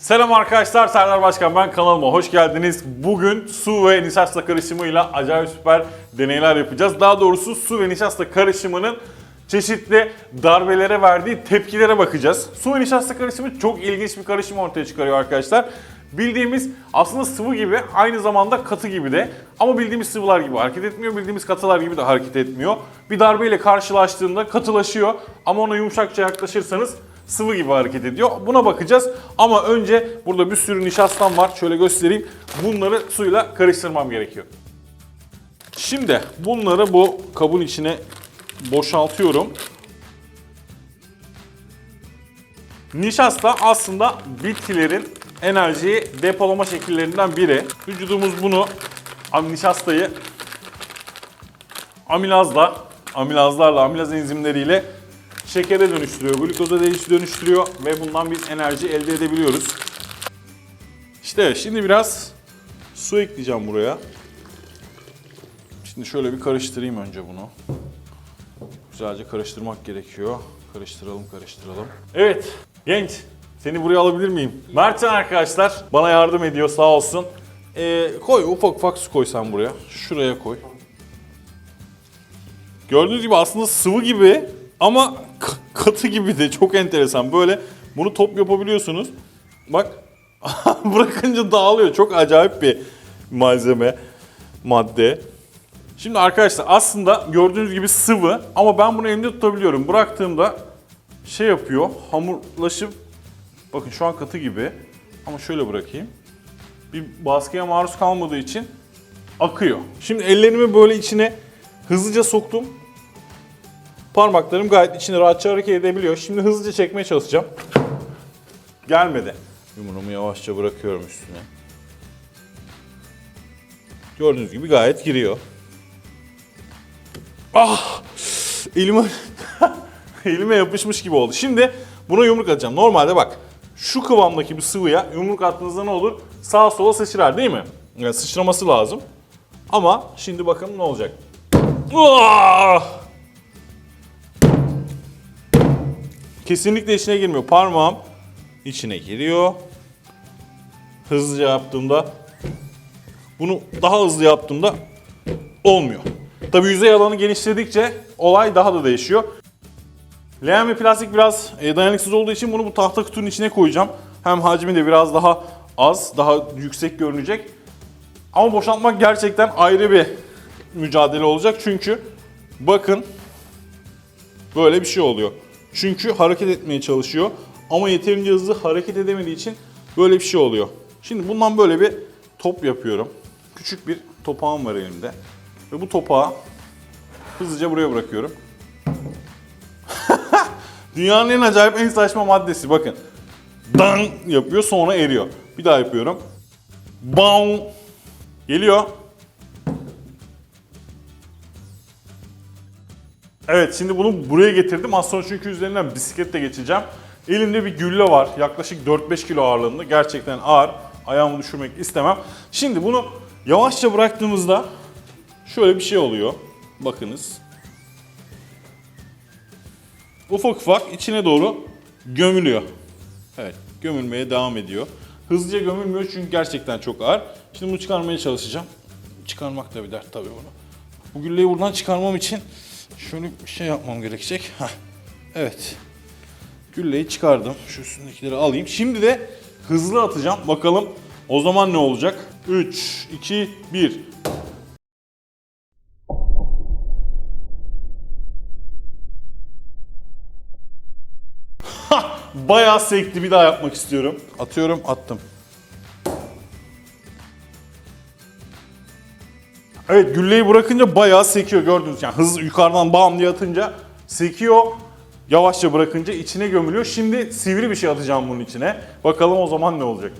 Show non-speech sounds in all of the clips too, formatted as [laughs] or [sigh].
Selam arkadaşlar, Serdar Başkan ben kanalıma hoş geldiniz. Bugün su ve nişasta karışımıyla acayip süper deneyler yapacağız. Daha doğrusu su ve nişasta karışımının çeşitli darbelere verdiği tepkilere bakacağız. Su ve nişasta karışımı çok ilginç bir karışım ortaya çıkarıyor arkadaşlar. Bildiğimiz aslında sıvı gibi aynı zamanda katı gibi de ama bildiğimiz sıvılar gibi hareket etmiyor, bildiğimiz katılar gibi de hareket etmiyor. Bir darbeyle karşılaştığında katılaşıyor ama ona yumuşakça yaklaşırsanız sıvı gibi hareket ediyor. Buna bakacağız. Ama önce burada bir sürü nişastam var. Şöyle göstereyim. Bunları suyla karıştırmam gerekiyor. Şimdi bunları bu kabın içine boşaltıyorum. Nişasta aslında bitkilerin enerjiyi depolama şekillerinden biri. Vücudumuz bunu nişastayı amilazla, amilazlarla, amilaz enzimleriyle şekere dönüştürüyor, glukoza dönüştürüyor ve bundan biz enerji elde edebiliyoruz. İşte şimdi biraz su ekleyeceğim buraya. Şimdi şöyle bir karıştırayım önce bunu. Güzelce karıştırmak gerekiyor. Karıştıralım, karıştıralım. Evet, genç. Seni buraya alabilir miyim? Mertcan arkadaşlar bana yardım ediyor sağ olsun. Ee, koy ufak ufak su koy sen buraya. Şuraya koy. Gördüğünüz gibi aslında sıvı gibi ama katı gibi de çok enteresan. Böyle bunu top yapabiliyorsunuz. Bak [laughs] bırakınca dağılıyor. Çok acayip bir malzeme, madde. Şimdi arkadaşlar aslında gördüğünüz gibi sıvı ama ben bunu elimde tutabiliyorum. Bıraktığımda şey yapıyor, hamurlaşıp bakın şu an katı gibi ama şöyle bırakayım. Bir baskıya maruz kalmadığı için akıyor. Şimdi ellerimi böyle içine hızlıca soktum. Parmaklarım gayet içine rahatça hareket edebiliyor. Şimdi hızlıca çekmeye çalışacağım. Gelmedi. Yumruğumu yavaşça bırakıyorum üstüne. Gördüğünüz gibi gayet giriyor. Ah! Elime [laughs] elime yapışmış gibi oldu. Şimdi buna yumruk atacağım. Normalde bak şu kıvamdaki bir sıvıya yumruk attığınızda ne olur? Sağa sola sıçrar değil mi? Yani sıçraması lazım. Ama şimdi bakın ne olacak. Ah! Kesinlikle içine girmiyor. Parmağım içine giriyor. Hızlıca yaptığımda bunu daha hızlı yaptığımda olmuyor. Tabi yüzey alanı genişledikçe olay daha da değişiyor. Leğen ve plastik biraz e, dayanıksız olduğu için bunu bu tahta kutunun içine koyacağım. Hem hacmi de biraz daha az, daha yüksek görünecek. Ama boşaltmak gerçekten ayrı bir mücadele olacak. Çünkü bakın böyle bir şey oluyor. Çünkü hareket etmeye çalışıyor ama yeterince hızlı hareket edemediği için böyle bir şey oluyor. Şimdi bundan böyle bir top yapıyorum. Küçük bir topağım var elimde. Ve bu topağı hızlıca buraya bırakıyorum. [laughs] Dünyanın en acayip en saçma maddesi bakın. Dan yapıyor sonra eriyor. Bir daha yapıyorum. Bam geliyor. Evet şimdi bunu buraya getirdim. Az sonra çünkü üzerinden bisikletle geçeceğim. Elimde bir gülle var. Yaklaşık 4-5 kilo ağırlığında. Gerçekten ağır. Ayağımı düşürmek istemem. Şimdi bunu yavaşça bıraktığımızda şöyle bir şey oluyor. Bakınız. Ufak ufak içine doğru gömülüyor. Evet gömülmeye devam ediyor. Hızlıca gömülmüyor çünkü gerçekten çok ağır. Şimdi bunu çıkarmaya çalışacağım. Çıkarmak da bir dert tabii bunu. Bu gülleyi buradan çıkarmam için şöyle bir şey yapmam gerekecek. Heh. Evet. Gülleyi çıkardım. Şu üstündekileri alayım. Şimdi de hızlı atacağım. Bakalım o zaman ne olacak? 3, 2, 1. Bayağı sekti. Bir daha yapmak istiyorum. Atıyorum, attım. Evet gülleyi bırakınca bayağı sekiyor gördünüz. Yani hızlı yukarıdan bam diye atınca sekiyor. Yavaşça bırakınca içine gömülüyor. Şimdi sivri bir şey atacağım bunun içine. Bakalım o zaman ne olacak.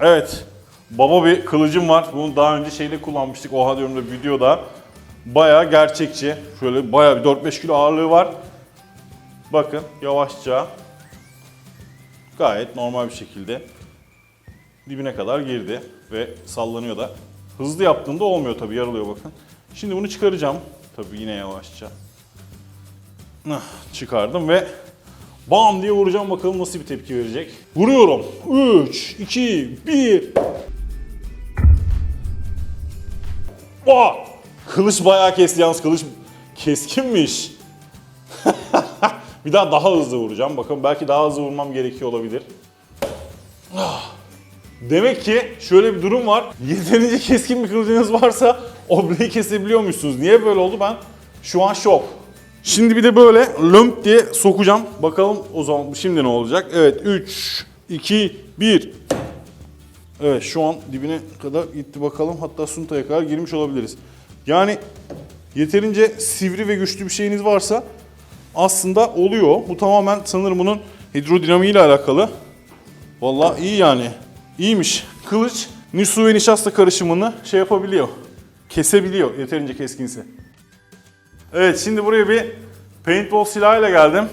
Evet. Baba bir kılıcım var. Bunu daha önce şeyde kullanmıştık. Oha diyorum da videoda. Bayağı gerçekçi. Şöyle bayağı bir 4-5 kilo ağırlığı var. Bakın yavaşça gayet normal bir şekilde dibine kadar girdi ve sallanıyor da. Hızlı yaptığında olmuyor tabii yarılıyor bakın. Şimdi bunu çıkaracağım. Tabii yine yavaşça. Çıkardım ve Bam diye vuracağım bakalım nasıl bir tepki verecek. Vuruyorum. 3, 2, 1. Aa! Kılıç bayağı kesti yalnız kılıç keskinmiş. [laughs] bir daha daha hızlı vuracağım. Bakın belki daha hızlı vurmam gerekiyor olabilir. Ah! Demek ki şöyle bir durum var. [laughs] Yeterince keskin bir kılıcınız varsa obleyi kesebiliyormuşsunuz. Niye böyle oldu ben şu an şok. Şimdi bir de böyle lömp diye sokacağım. Bakalım o zaman şimdi ne olacak? Evet 3, 2, 1. Evet şu an dibine kadar gitti bakalım. Hatta suntaya kadar girmiş olabiliriz. Yani yeterince sivri ve güçlü bir şeyiniz varsa aslında oluyor. Bu tamamen sanırım bunun hidrodinamiği ile alakalı. Vallahi iyi yani. İyiymiş. Kılıç nisu ve nişasta karışımını şey yapabiliyor. Kesebiliyor yeterince keskinse. Evet şimdi buraya bir paintball silahıyla geldim.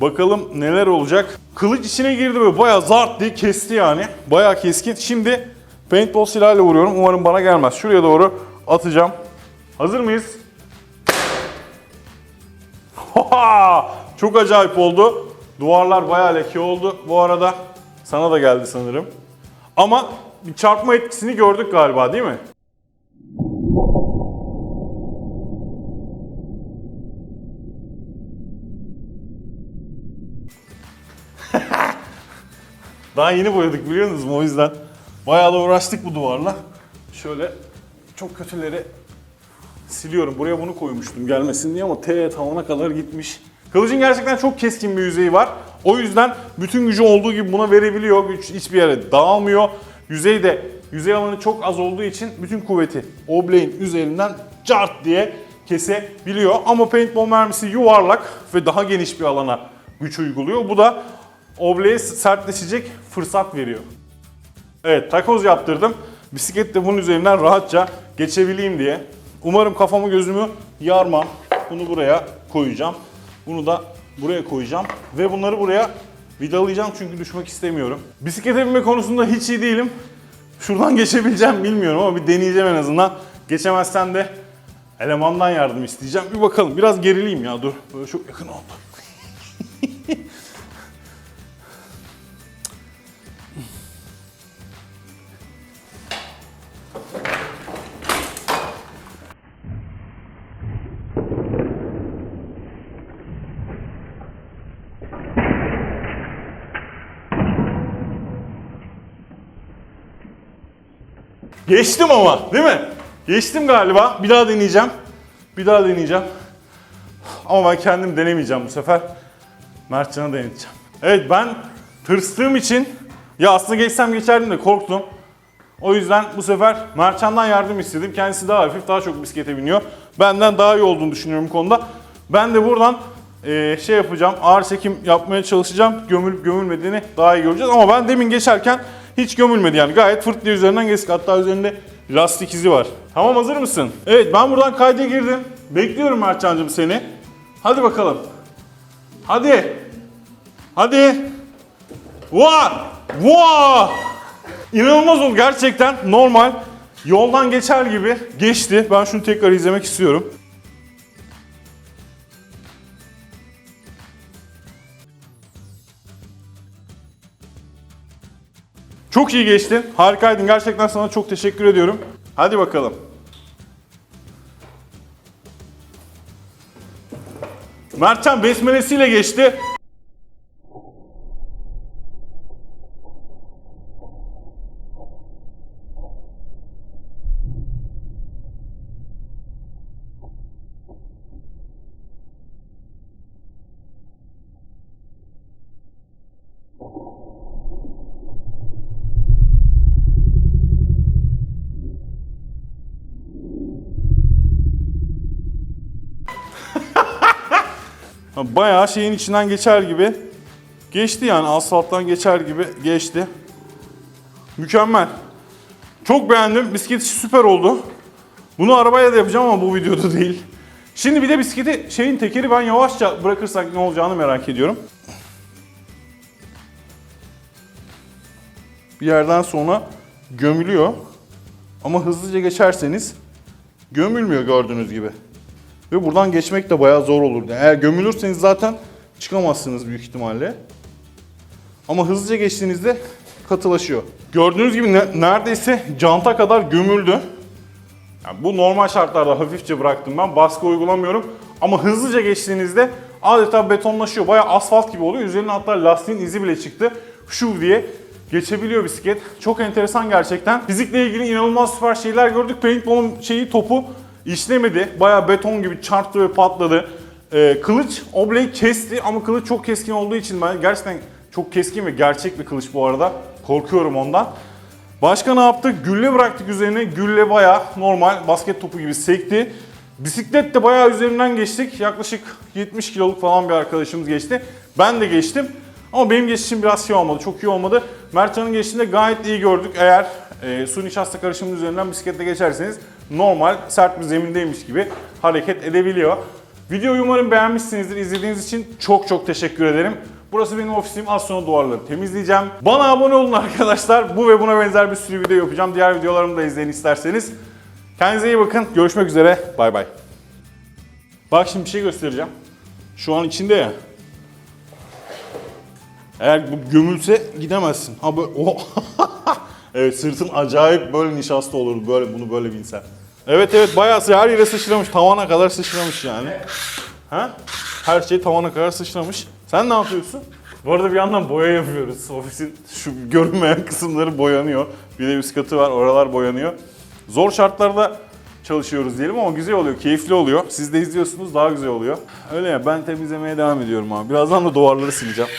Bakalım neler olacak. Kılıç içine girdi böyle bayağı zart diye kesti yani. Bayağı keskin. Şimdi paintball silahıyla vuruyorum. Umarım bana gelmez. Şuraya doğru atacağım. Hazır mıyız? [laughs] Çok acayip oldu. Duvarlar bayağı leke oldu. Bu arada sana da geldi sanırım. Ama bir çarpma etkisini gördük galiba değil mi? [laughs] Daha yeni boyadık biliyor musunuz? O yüzden bayağı da uğraştık bu duvarla. Şöyle çok kötüleri siliyorum. Buraya bunu koymuştum gelmesin diye ama T tavana kadar gitmiş. Kılıcın gerçekten çok keskin bir yüzeyi var. O yüzden bütün gücü olduğu gibi buna verebiliyor. Güç hiçbir yere dağılmıyor. Yüzey de yüzey alanı çok az olduğu için bütün kuvveti obleğin üzerinden cart diye kesebiliyor. Ama paintball mermisi yuvarlak ve daha geniş bir alana güç uyguluyor. Bu da obleğe sertleşecek fırsat veriyor. Evet takoz yaptırdım. Bisiklet de bunun üzerinden rahatça geçebileyim diye. Umarım kafamı gözümü yarmam. Bunu buraya koyacağım. Bunu da buraya koyacağım. Ve bunları buraya vidalayacağım çünkü düşmek istemiyorum. Bisiklete binme konusunda hiç iyi değilim. Şuradan [laughs] geçebileceğim bilmiyorum ama bir deneyeceğim en azından. Geçemezsem de elemandan yardım isteyeceğim. Bir bakalım. Biraz gerileyim ya dur. Böyle çok yakın oldu. [laughs] Geçtim ama değil mi? Geçtim galiba. Bir daha deneyeceğim. Bir daha deneyeceğim. Ama ben kendim denemeyeceğim bu sefer. Mertcan'a deneyeceğim. Evet ben tırstığım için ya aslında geçsem geçerdim de korktum. O yüzden bu sefer Mertcan'dan yardım istedim. Kendisi daha hafif, daha çok bisiklete biniyor. Benden daha iyi olduğunu düşünüyorum bu konuda. Ben de buradan eee, şey yapacağım, ağır çekim yapmaya çalışacağım. Gömülüp gömülmediğini daha iyi göreceğiz. Ama ben demin geçerken hiç gömülmedi yani. Gayet fırt diye üzerinden geçtik. Hatta üzerinde lastik izi var. Tamam hazır mısın? Evet ben buradan kayda girdim. Bekliyorum Mertcan'cığım seni. Hadi bakalım. Hadi. Hadi. Vaa! Vaa! İnanılmaz oldu gerçekten normal yoldan geçer gibi geçti. Ben şunu tekrar izlemek istiyorum. Çok iyi geçtin. Harikaydın. Gerçekten sana çok teşekkür ediyorum. Hadi bakalım. Mertcan besmelesiyle geçti. Bayağı şeyin içinden geçer gibi geçti yani asfalttan geçer gibi geçti. Mükemmel. Çok beğendim. Bisiklet süper oldu. Bunu arabaya da yapacağım ama bu videoda [laughs] değil. Şimdi bir de bisikleti şeyin tekeri ben yavaşça bırakırsak ne olacağını merak ediyorum. Bir yerden sonra gömülüyor. Ama hızlıca geçerseniz gömülmüyor gördüğünüz gibi. Ve buradan geçmek de bayağı zor olurdu. Eğer gömülürseniz zaten çıkamazsınız büyük ihtimalle. Ama hızlıca geçtiğinizde katılaşıyor. Gördüğünüz gibi ne- neredeyse canta kadar gömüldü. Yani bu normal şartlarda hafifçe bıraktım ben. Baskı uygulamıyorum. Ama hızlıca geçtiğinizde adeta betonlaşıyor. Bayağı asfalt gibi oluyor. Üzerine hatta lastiğin izi bile çıktı. Şu diye geçebiliyor bisiklet. Çok enteresan gerçekten. Fizikle ilgili inanılmaz süper şeyler gördük. Paintball'un şeyi topu işlemedi. Bayağı beton gibi çarptı ve patladı. Ee, kılıç obleyi kesti ama kılıç çok keskin olduğu için ben gerçekten çok keskin ve gerçek bir kılıç bu arada. Korkuyorum ondan. Başka ne yaptık? Gülle bıraktık üzerine. Gülle bayağı normal basket topu gibi sekti. Bisiklet de bayağı üzerinden geçtik. Yaklaşık 70 kiloluk falan bir arkadaşımız geçti. Ben de geçtim. Ama benim geçişim biraz şey olmadı, çok iyi olmadı. Mertcan'ın geçtiğinde gayet iyi gördük. Eğer e, su nişasta karışımının üzerinden bisikletle geçerseniz normal sert bir zemindeymiş gibi hareket edebiliyor. Videoyu umarım beğenmişsinizdir. İzlediğiniz için çok çok teşekkür ederim. Burası benim ofisim. Az sonra duvarları temizleyeceğim. Bana abone olun arkadaşlar. Bu ve buna benzer bir sürü video yapacağım. Diğer videolarımı da izleyin isterseniz. Kendinize iyi bakın. Görüşmek üzere. Bay bay. Bak şimdi bir şey göstereceğim. Şu an içinde ya. Eğer bu gömülse gidemezsin. Ha böyle o. [laughs] evet sırtın acayip böyle nişasta olur böyle bunu böyle binsen. Evet evet bayağı her yere sıçramış. Tavana kadar sıçramış yani. Ha? Her şey tavana kadar sıçramış. Sen ne yapıyorsun? Bu arada bir yandan boya yapıyoruz. Ofisin şu görünmeyen kısımları boyanıyor. Bir de üst katı var, oralar boyanıyor. Zor şartlarda çalışıyoruz diyelim ama güzel oluyor, keyifli oluyor. Siz de izliyorsunuz daha güzel oluyor. Öyle ya ben temizlemeye devam ediyorum abi. Birazdan da duvarları sileceğim.